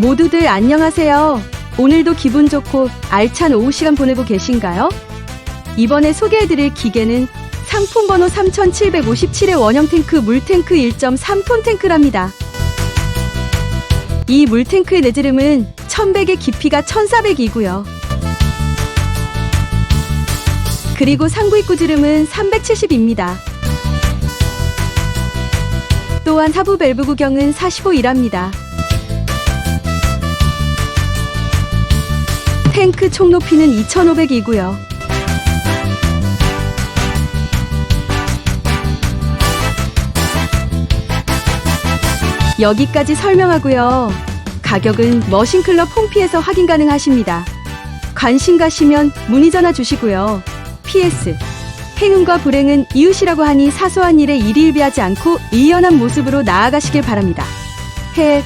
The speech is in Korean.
모두들 안녕하세요. 오늘도 기분 좋고 알찬 오후 시간 보내고 계신가요? 이번에 소개해드릴 기계는 상품 번호 3757의 원형 탱크 물탱크 1.3톤 탱크랍니다. 이 물탱크의 내지름은 1100의 깊이가 1400이고요. 그리고 상부 입구 지름은 370입니다. 또한 하부 밸브 구경은 45이랍니다. 탱크 총 높이는 2,500이고요. 여기까지 설명하고요. 가격은 머신클럽 홈피에서 확인 가능하십니다. 관심 가시면 문의 전화 주시고요. PS. 행운과 불행은 이웃이라고 하니 사소한 일에 일일비하지 않고 이연한 모습으로 나아가시길 바랍니다. 해